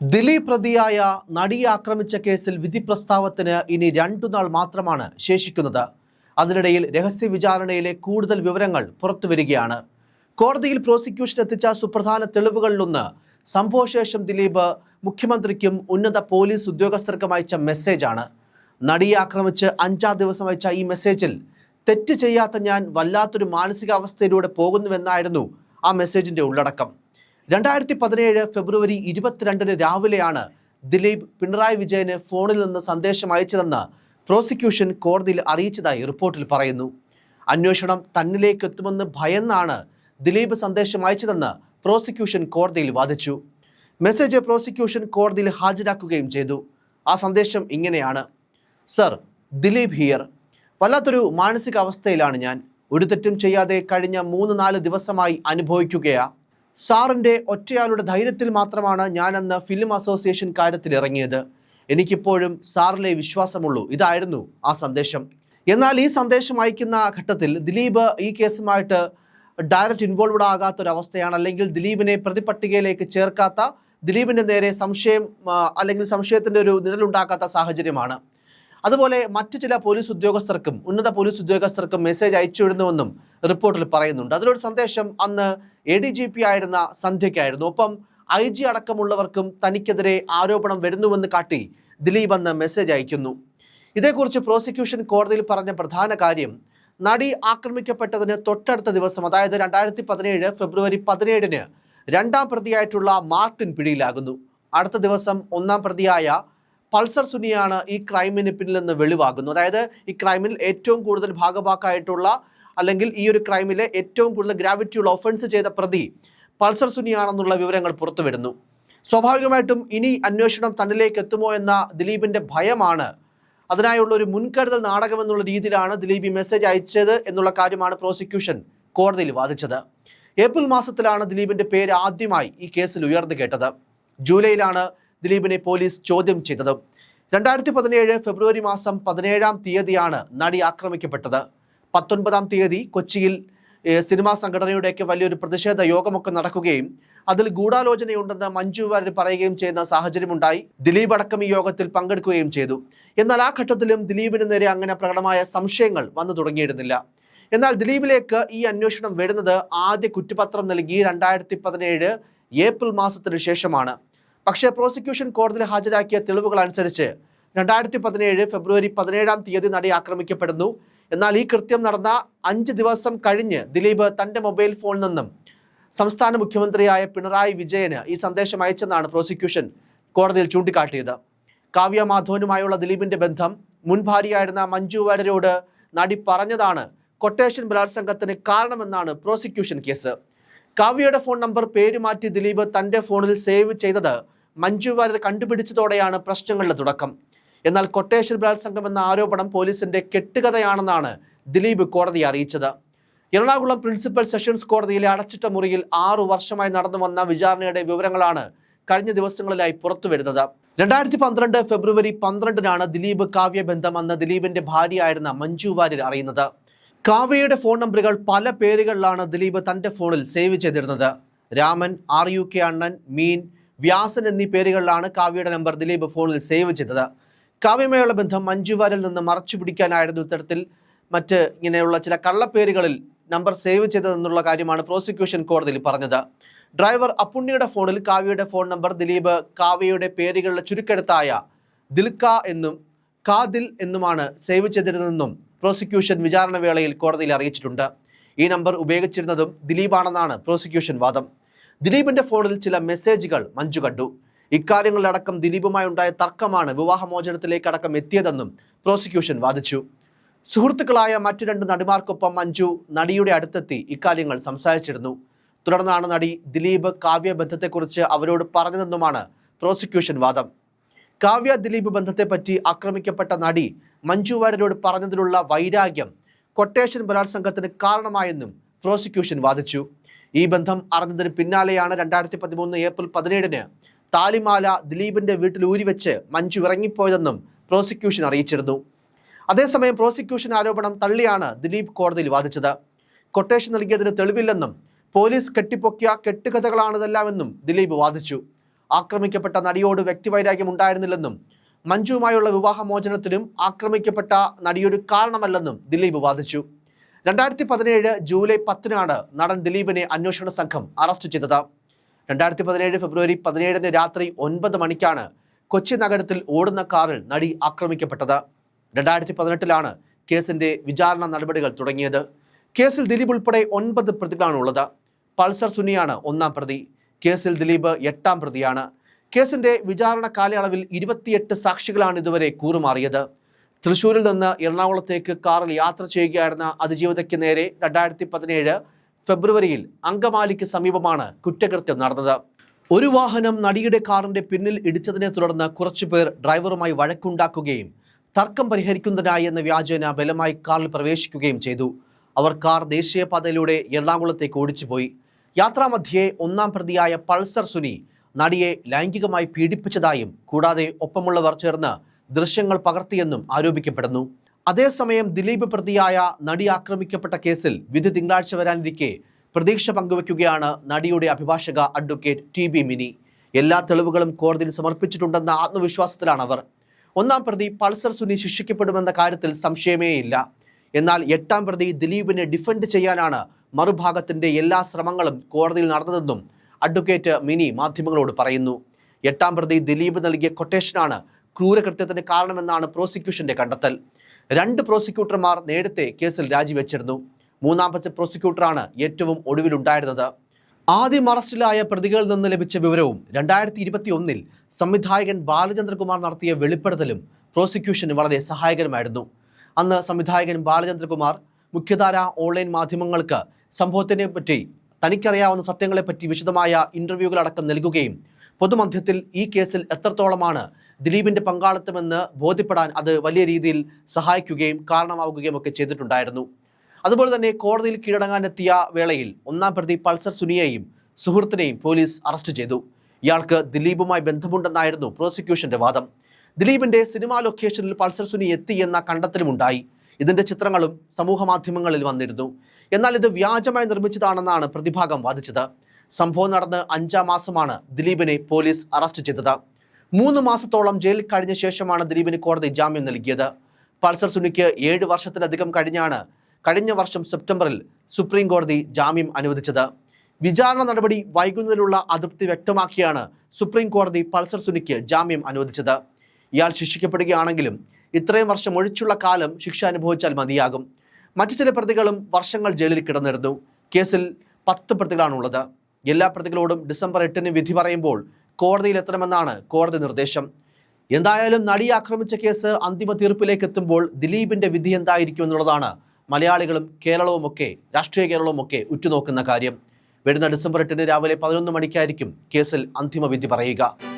ദിലീപ് പ്രതിയായ നടിയെ ആക്രമിച്ച കേസിൽ വിധി പ്രസ്താവത്തിന് ഇനി രണ്ടു നാൾ മാത്രമാണ് ശേഷിക്കുന്നത്. അതിനിടയിൽ രഹസ്യ വിചാരണയിലെ കൂടുതൽ വിവരങ്ങൾ പുറത്തുവരികയാണ്. കോടതിയിൽ പ്രോസിക്യൂഷൻ എത്തിച്ച സുപ്രധാന തെളിവുകളിലൊന്ന് സംഭവശേഷം ദിലീപ് മുഖ്യമന്ത്രിക്കും ഉന്നത പോലീസ് ഉദ്യോഗസ്ഥർക്കും അയച്ച മെസ്സേജാണ്. നടിയെ ആക്രമിച്ച് അഞ്ചാം ദിവസം അയച്ച ഈ മെസ്സേജിൽ തെറ്റ് ചെയ്യാത്ത ഞാൻ വല്ലാത്തൊരു മാനസികാവസ്ഥയിലൂടെ പോകുന്നുവെന്നായിരുന്നു ആ മെസ്സേജിന്റെ ഉള്ളടക്കം. രണ്ടായിരത്തി പതിനേഴ് ഫെബ്രുവരി ഇരുപത്തിരണ്ടിന് രാവിലെയാണ് ദിലീപ് പിണറായി വിജയന് ഫോണിൽ നിന്ന് സന്ദേശം അയച്ചതെന്ന് പ്രോസിക്യൂഷൻ കോടതിയിൽ അറിയിച്ചതായി റിപ്പോർട്ടിൽ പറയുന്നു. അന്വേഷണം തന്നിലേക്ക് എത്തുമെന്ന് ഭയന്നാണ് ദിലീപ് സന്ദേശം അയച്ചതെന്ന് പ്രോസിക്യൂഷൻ കോടതിയിൽ വാദിച്ചു. മെസ്സേജ് പ്രോസിക്യൂഷൻ കോടതിയിൽ ഹാജരാക്കുകയും ചെയ്തു. ആ സന്ദേശം ഇങ്ങനെയാണ്. Sir Dileep here. വല്ലാത്തൊരു മാനസികാവസ്ഥയിലാണ് ഞാൻ. ഒരു തെറ്റും ചെയ്യാതെ കഴിഞ്ഞ മൂന്ന് നാല് ദിവസമായി അനുഭവിക്കുകയാ. സാറിന്റെ ഒറ്റയാളുടെ ധൈര്യത്തിൽ മാത്രമാണ് ഞാനന്ന് ഫിലിം അസോസിയേഷൻ കാര്യത്തിൽ ഇറങ്ങിയത് എനിക്കിപ്പോഴും സാറിലെ വിശ്വാസമുള്ളൂ. ഇതായിരുന്നു ആ സന്ദേശം. എന്നാൽ ഈ സന്ദേശം അയക്കുന്ന ഘട്ടത്തിൽ ദിലീപ് ഈ കേസുമായിട്ട് ഡയറക്റ്റ് ഇൻവോൾവ്ഡ് ആകാത്തൊരവസ്ഥയാണ്. അല്ലെങ്കിൽ ദിലീപിനെ പ്രതിപട്ടികയിലേക്ക് ചേർക്കാത്ത ദിലീപിന്റെ നേരെ സംശയം അല്ലെങ്കിൽ സംശയത്തിന്റെ ഒരു നിഴലുണ്ടാക്കാത്ത സാഹചര്യമാണ്. അതുപോലെ മറ്റു ചില പോലീസ് ഉദ്യോഗസ്ഥർക്കും ഉന്നത പോലീസ് ഉദ്യോഗസ്ഥർക്കും മെസ്സേജ് അയച്ചുവിടുന്നുവെന്നും റിപ്പോർട്ടിൽ പറയുന്നുണ്ട്. അതിലൊരു സന്ദേശം അന്ന് എ ഡി ജി പി ആയിരുന്ന സന്ധ്യയ്ക്കായിരുന്നു. ഒപ്പം ഐ ജി അടക്കമുള്ളവർക്കും തനിക്കെതിരെ ആരോപണം വരുന്നുവെന്ന് കാട്ടി ദിലീപ് അന്ന് മെസ്സേജ് അയക്കുന്നു. ഇതേക്കുറിച്ച് പ്രോസിക്യൂഷൻ കോടതിയിൽ പറഞ്ഞ പ്രധാന കാര്യം നടി ആക്രമിക്കപ്പെട്ടതിന് തൊട്ടടുത്ത ദിവസം അതായത് രണ്ടായിരത്തി പതിനേഴ് ഫെബ്രുവരി പതിനേഴിന് രണ്ടാം പ്രതിയായിട്ടുള്ള മാർട്ടിൻ പിടിയിലാകുന്നു. അടുത്ത ദിവസം ഒന്നാം പ്രതിയായ പൾസർ സുനിയാണ് ഈ ക്രൈമിന് പിന്നിൽ നിന്ന് വെളിവാകുന്നു അതായത് ഈ ക്രൈമിൽ ഏറ്റവും കൂടുതൽ ഭാഗഭാക്കായിട്ടുള്ള അല്ലെങ്കിൽ ഈ ഒരു ക്രൈമിലെ ഏറ്റവും കൂടുതൽ ഗ്രാവിറ്റിയുള്ള ഒഫൻസ് ചെയ്ത പ്രതി പൾസർ സുനിയാണെന്നുള്ള വിവരങ്ങൾ പുറത്തുവരുന്നു സ്വാഭാവികമായിട്ടും ഇനി അന്വേഷണം തന്നിലേക്ക് എത്തുമോ എന്ന ദിലീപിന്റെ ഭയമാണ്. അതിനായുള്ള ഒരു മുൻകരുതൽ നാടകം എന്നുള്ള രീതിയിലാണ് ദിലീപ് ഈ മെസ്സേജ് അയച്ചത് എന്നുള്ള കാര്യമാണ് പ്രോസിക്യൂഷൻ കോടതിയിൽ വാദിച്ചത്. ഏപ്രിൽ മാസത്തിലാണ് ദിലീപിന്റെ പേര് ആദ്യമായി ഈ കേസിൽ ഉയർന്നു കേട്ടത്. ജൂലൈയിലാണ് ദിലീപിനെ പോലീസ് ചോദ്യം ചെയ്തത്. രണ്ടായിരത്തി പതിനേഴ് ഫെബ്രുവരി മാസം പതിനേഴാം തീയതിയാണ് നടി ആക്രമിക്കപ്പെട്ടത്. പത്തൊൻപതാം തീയതി കൊച്ചിയിൽ സിനിമാ സംഘടനയുടെയൊക്കെ വലിയൊരു പ്രതിഷേധ യോഗമൊക്കെ നടക്കുകയും അതിൽ ഗൂഢാലോചനയുണ്ടെന്ന് മഞ്ജു വാര്യർ പറയുകയും ചെയ്യുന്ന സാഹചര്യമുണ്ടായി. ദിലീപ് അടക്കം ഈ യോഗത്തിൽ പങ്കെടുക്കുകയും ചെയ്തു. എന്നാൽ ആ ഘട്ടത്തിലും ദിലീപിന് നേരെ അങ്ങനെ പ്രകടമായ സംശയങ്ങൾ വന്നു തുടങ്ങിയിരുന്നില്ല. എന്നാൽ ദിലീപിലേക്ക് ഈ അന്വേഷണം വരുന്നത് ആദ്യ കുറ്റപത്രം നൽകി രണ്ടായിരത്തി പതിനേഴ് ഏപ്രിൽ മാസത്തിന് ശേഷമാണ്. പക്ഷേ പ്രോസിക്യൂഷൻ കോടതിയിൽ ഹാജരാക്കിയ തെളിവുകൾ അനുസരിച്ച് രണ്ടായിരത്തി പതിനേഴ് ഫെബ്രുവരി പതിനേഴാം തീയതി നടി ആക്രമിക്കപ്പെടുന്നു. എന്നാൽ ഈ കൃത്യം നടന്ന അഞ്ച് ദിവസം കഴിഞ്ഞ് ദിലീപ് തന്റെ മൊബൈൽ ഫോണിൽ നിന്നും സംസ്ഥാന മുഖ്യമന്ത്രിയായ പിണറായി വിജയന് ഈ സന്ദേശം അയച്ചെന്നാണ് പ്രോസിക്യൂഷൻ കോടതിയിൽ ചൂണ്ടിക്കാട്ടിയത്. കാവ്യ മാധവനുമായുള്ള ദിലീപിന്റെ ബന്ധം മുൻ ഭാര്യയായിരുന്ന മഞ്ജു വാര്യരോട് നടി പറഞ്ഞതാണ് കൊട്ടേഷൻ ബലാത്സംഗത്തിന് കാരണമെന്നാണ് പ്രോസിക്യൂഷൻ കേസ്. കാവ്യയുടെ ഫോൺ നമ്പർ പേര് മാറ്റി ദിലീപ് തന്റെ ഫോണിൽ സേവ് ചെയ്തത് മഞ്ജു വാര്യർ കണ്ടുപിടിച്ചതോടെയാണ് പ്രശ്നങ്ങളുടെ തുടക്കം. എന്നാൽ കൊട്ടേഷൻ ബലാത്സംഗം എന്ന ആരോപണം പോലീസിന്റെ കെട്ടുകഥയാണെന്നാണ് ദിലീപ് കോടതിയെ അറിയിച്ചത്. എറണാകുളം പ്രിൻസിപ്പൽ സെഷൻസ് കോടതിയിലെ അടച്ചിട്ട മുറിയിൽ ആറു വർഷമായി നടന്നു വന്ന വിചാരണയുടെ വിവരങ്ങളാണ് കഴിഞ്ഞ ദിവസങ്ങളിലായി പുറത്തുവരുന്നത്. രണ്ടായിരത്തി പന്ത്രണ്ട് ഫെബ്രുവരി പന്ത്രണ്ടിനാണ് ദിലീപ് കാവ്യ ബന്ധം എന്ന ദിലീപിന്റെ ഭാര്യയായിരുന്ന മഞ്ജു വാര്യർ അറിയുന്നത്. കാവ്യയുടെ ഫോൺ നമ്പറുകൾ പല പേരുകളിലാണ് ദിലീപ് തന്റെ ഫോണിൽ സേവ് ചെയ്തിരുന്നത്. രാമൻ ആർ യു കെ അണ്ണൻ മീൻ വ്യാസൻ എന്നീ പേരുകളിലാണ് കാവ്യയുടെ നമ്പർ ദിലീപ് ഫോണിൽ സേവ് ചെയ്തത്. കാവ്യമായുള്ള ബന്ധം മഞ്ജുവാരിൽ നിന്ന് മറച്ചു പിടിക്കാനായിരുന്നു ഇത്തരത്തിൽ മറ്റ് ഇങ്ങനെയുള്ള ചില കള്ളപ്പേരുകളിൽ നമ്പർ സേവ് ചെയ്തതെന്നുള്ള കാര്യമാണ് പ്രോസിക്യൂഷൻ കോടതിയിൽ പറഞ്ഞത്. ഡ്രൈവർ അപ്പുണ്ണിയുടെ ഫോണിൽ കാവ്യയുടെ ഫോൺ നമ്പർ ദിലീപ് കാവ്യയുടെ പേരുകളുടെ ചുരുക്കെടുത്തായ ദിൽക്ക എന്നും കാദിൽ എന്നുമാണ് സേവ് ചെയ്തിരുന്നതെന്നും പ്രോസിക്യൂഷൻ വിചാരണ വേളയിൽ കോടതിയിൽ അറിയിച്ചിട്ടുണ്ട്. ഈ നമ്പർ ഉപയോഗിച്ചിരുന്നതും ദിലീപാണെന്നാണ് പ്രോസിക്യൂഷൻ വാദം. ദിലീപിന്റെ ഫോണിൽ ചില മെസ്സേജുകൾ മഞ്ജു കണ്ടു. ഇക്കാര്യങ്ങളിലടക്കം ദിലീപുമായി ഉണ്ടായ തർക്കമാണ് വിവാഹമോചനത്തിലേക്കടക്കം എത്തിയതെന്നും പ്രോസിക്യൂഷൻ വാദിച്ചു. സുഹൃത്തുക്കളായ മറ്റു രണ്ട് നടിമാർക്കൊപ്പം മഞ്ജു നടിയുടെ അടുത്തെത്തി ഇക്കാര്യങ്ങൾ സംസാരിച്ചിരുന്നു. തുടർന്നാണ് നടി ദിലീപ് കാവ്യ ബന്ധത്തെക്കുറിച്ച് അവരോട് പറഞ്ഞതെന്നുമാണ് പ്രോസിക്യൂഷൻ വാദം. കാവ്യ ദിലീപ് ബന്ധത്തെപ്പറ്റി ആക്രമിക്കപ്പെട്ട നടി മഞ്ജു വാര്യരോട് പറഞ്ഞതിലുള്ള വൈരാഗ്യം കൊട്ടേഷൻ ബലാത്സംഗത്തിന് കാരണമായെന്നും പ്രോസിക്യൂഷൻ വാദിച്ചു. ഈ ബന്ധം അറിഞ്ഞതിന് പിന്നാലെയാണ് രണ്ടായിരത്തി പതിമൂന്ന് ഏപ്രിൽ പതിനേഴിന് താലിമാല ദിലീപിന്റെ വീട്ടിൽ ഊരിവെച്ച് മഞ്ജു ഇറങ്ങിപ്പോയതെന്നും പ്രോസിക്യൂഷൻ അറിയിച്ചിരുന്നു. അതേസമയം പ്രോസിക്യൂഷൻ ആരോപണം തള്ളിയാണ് ദിലീപ് കോടതിയിൽ വാദിച്ചത്. കൊട്ടേഷൻ നൽകിയതിന് തെളിവില്ലെന്നും പോലീസ് കെട്ടിപ്പൊക്കിയ കെട്ടുകഥകളാണിതെല്ലാമെന്നും ദിലീപ് വാദിച്ചു. ആക്രമിക്കപ്പെട്ട നടിയോട് വ്യക്തിവൈരാഗ്യം ഉണ്ടായിരുന്നില്ലെന്നും മഞ്ജുവുമായുള്ള വിവാഹമോചനത്തിനും ആക്രമിക്കപ്പെട്ട നടിയൊരു കാരണമല്ലെന്നും ദിലീപ് വാദിച്ചു. രണ്ടായിരത്തി പതിനേഴ് ജൂലൈ പത്തിനാണ് നടൻ ദിലീപിനെ അന്വേഷണ സംഘം അറസ്റ്റ് ചെയ്തത്. രണ്ടായിരത്തി പതിനേഴ് ഫെബ്രുവരി പതിനേഴിന് രാത്രി ഒൻപത് മണിക്കാണ് കൊച്ചി നഗരത്തിൽ ഓടുന്ന കാറിൽ നടി ആക്രമിക്കപ്പെട്ടത്. രണ്ടായിരത്തി പതിനെട്ടിലാണ് കേസിന്റെ വിചാരണ നടപടികൾ തുടങ്ങിയത്. കേസിൽ ദിലീപ് ഉൾപ്പെടെ ഒൻപത് പ്രതികളാണുള്ളത്. പൾസർ സുനിയാണ് ഒന്നാം പ്രതി. കേസിൽ ദിലീപ് എട്ടാം പ്രതിയാണ്. കേസിന്റെ വിചാരണ കാലയളവിൽ ഇരുപത്തിയെട്ട് സാക്ഷികളാണ് ഇതുവരെ കൂറുമാറിയത്. തൃശൂരിൽ നിന്ന് എറണാകുളത്തേക്ക് കാറിൽ യാത്ര ചെയ്യുകയായിരുന്ന അതിജീവിതയ്ക്ക് നേരെ രണ്ടായിരത്തി പതിനേഴ് ഫെബ്രുവരിയിൽ അങ്കമാലിക്ക് സമീപമാണ് കുറ്റകൃത്യം നടന്നത്. ഒരു വാഹനം നടിയുടെ കാറിന്റെ പിന്നിൽ ഇടിച്ചതിനെ തുടർന്ന് കുറച്ചുപേർ ഡ്രൈവറുമായി വഴക്കുണ്ടാക്കുകയും തർക്കം പരിഹരിക്കുന്നതിനായി എന്ന വ്യാജേന ബലമായി കാറിൽ പ്രവേശിക്കുകയും ചെയ്തു. അവർ കാർ ദേശീയപാതയിലൂടെ എറണാകുളത്തേക്ക് ഓടിച്ചുപോയി. യാത്രാമധ്യേ ഒന്നാം പ്രതിയായ പൾസർ സുനി നടിയെ ലൈംഗികമായി പീഡിപ്പിച്ചതായും കൂടാതെ ഒപ്പമുള്ളവർ ചേർന്ന് ദൃശ്യങ്ങൾ പകർത്തിയെന്നും ആരോപിക്കപ്പെടുന്നു. അതേസമയം ദിലീപ് പ്രതിയായ നടി ആക്രമിക്കപ്പെട്ട കേസിൽ വിധി തിങ്കളാഴ്ച വരാനിരിക്കെ പ്രതീക്ഷ പങ്കുവയ്ക്കുകയാണ് നടിയുടെ അഭിഭാഷക അഡ്വക്കേറ്റ് ടി ബി മിനി. എല്ലാ തെളിവുകളും കോടതിയിൽ സമർപ്പിച്ചിട്ടുണ്ടെന്ന ആത്മവിശ്വാസത്തിലാണ് അവർ ഒന്നാം പ്രതി പൾസർ സുനി ശിക്ഷിക്കപ്പെടുമെന്ന കാര്യത്തിൽ സംശയമേയില്ല. എന്നാൽ എട്ടാം പ്രതി ദിലീപിനെ ഡിഫൻഡ് ചെയ്യാനാണ് മറുഭാഗത്തിന്റെ എല്ലാ ശ്രമങ്ങളും കോടതിയിൽ നടന്നതെന്നും അഡ്വക്കേറ്റ് മിനി മാധ്യമങ്ങളോട് പറയുന്നു. എട്ടാം പ്രതി ദിലീപ് നൽകിയ കൊട്ടേഷനാണ് ക്രൂരകൃത്യത്തിന് കാരണമെന്നാണ് പ്രോസിക്യൂഷന്റെ കണ്ടെത്തൽ. രണ്ട് പ്രോസിക്യൂട്ടർമാർ നേരത്തെ കേസിൽ രാജിവെച്ചിരുന്നു. മൂന്നാമത്തെ പ്രോസിക്യൂട്ടറാണ് ഏറ്റവും ഒടുവിലുണ്ടായിരുന്നത്. ആദ്യം അറസ്റ്റിലായ പ്രതികളിൽ നിന്ന് ലഭിച്ച വിവരവും രണ്ടായിരത്തി ഇരുപത്തി ഒന്നിൽ സംവിധായകൻ ബാലചന്ദ്രകുമാർ നടത്തിയ വെളിപ്പെടുത്തലും പ്രോസിക്യൂഷന് വളരെ സഹായകരമായിരുന്നു. അന്ന് സംവിധായകൻ ബാലചന്ദ്രകുമാർ മുഖ്യധാര ഓൺലൈൻ മാധ്യമങ്ങൾക്ക് സംഭവത്തിനെ പറ്റി തനിക്കറിയാവുന്ന സത്യങ്ങളെപ്പറ്റി വിശദമായ ഇന്റർവ്യൂകൾ അടക്കം നൽകുകയും പൊതുമധ്യത്തിൽ ഈ കേസിൽ എത്രത്തോളമാണ് ദിലീപിന്റെ പങ്കാളിത്തമെന്ന് ബോധ്യപ്പെടാൻ അത് വലിയ രീതിയിൽ സഹായിക്കുകയും കാരണമാവുകയും ഒക്കെ ചെയ്തിട്ടുണ്ടായിരുന്നു. അതുപോലെ തന്നെ കോടതിയിൽ കീഴടങ്ങാനെത്തിയ വേളയിൽ ഒന്നാം പ്രതി പൾസർ സുനിയെയും സുഹൃത്തിനെയും പോലീസ് അറസ്റ്റ് ചെയ്തു. ഇയാൾക്ക് ദിലീപുമായി ബന്ധമുണ്ടെന്നായിരുന്നു പ്രോസിക്യൂഷന്റെ വാദം. ദിലീപിന്റെ സിനിമാ ലൊക്കേഷനിൽ പൾസർ സുനി എത്തി എന്ന കണ്ടെത്തലുമുണ്ടായി. ഇതിന്റെ ചിത്രങ്ങളും സമൂഹ മാധ്യമങ്ങളിൽ വന്നിരുന്നു. എന്നാൽ ഇത് വ്യാജമായി നിർമ്മിച്ചതാണെന്നാണ് പ്രതിഭാഗം വാദിച്ചത്. സംഭവം നടന്ന് അഞ്ചാം മാസമാണ് ദിലീപിനെ പോലീസ് അറസ്റ്റ് ചെയ്തത്. മൂന്ന് മാസത്തോളം ജയിലിൽ കഴിഞ്ഞ ശേഷമാണ് ദിലീപിന് കോടതി ജാമ്യം നൽകിയത്. പൾസർ സുനിക്ക് ഏഴ് വർഷത്തിലധികം കഴിഞ്ഞാണ് കഴിഞ്ഞ വർഷം സെപ്റ്റംബറിൽ സുപ്രീം കോടതി ജാമ്യം അനുവദിച്ചത്. വിചാരണ നടപടി വൈകുന്നതിലുള്ള അതൃപ്തി വ്യക്തമാക്കിയാണ് സുപ്രീം കോടതി പൾസർ സുനിക്ക് ജാമ്യം അനുവദിച്ചത്. ഇയാൾ ശിക്ഷിക്കപ്പെടുകയാണെങ്കിലും ഇത്രയും വർഷം ഒഴിച്ചുള്ള കാലം ശിക്ഷ അനുഭവിച്ചാൽ മതിയാകും. മറ്റു ചില പ്രതികളും വർഷങ്ങൾ ജയിലിൽ കിടന്നിരുന്നു. കേസിൽ പത്ത് പ്രതികളാണുള്ളത്. എല്ലാ പ്രതികളോടും ഡിസംബർ എട്ടിന് വിധി പറയുമ്പോൾ കോടതിയിൽ എത്തണമെന്നാണ് കോടതി നിർദ്ദേശം. എന്തായാലും നടി ആക്രമിച്ച കേസ് അന്തിമ തീർപ്പിലേക്ക് എത്തുമ്പോൾ ദിലീപിന്റെ വിധി എന്തായിരിക്കും എന്നുള്ളതാണ് മലയാളികളും കേരളവും ഒക്കെ രാഷ്ട്രീയ കേരളവും ഒക്കെ ഉറ്റുനോക്കുന്ന കാര്യം. വരുന്ന ഡിസംബർ എട്ടിന് രാവിലെ പതിനൊന്ന് മണിക്കായിരിക്കും കേസിൽ അന്തിമ വിധി പറയുക.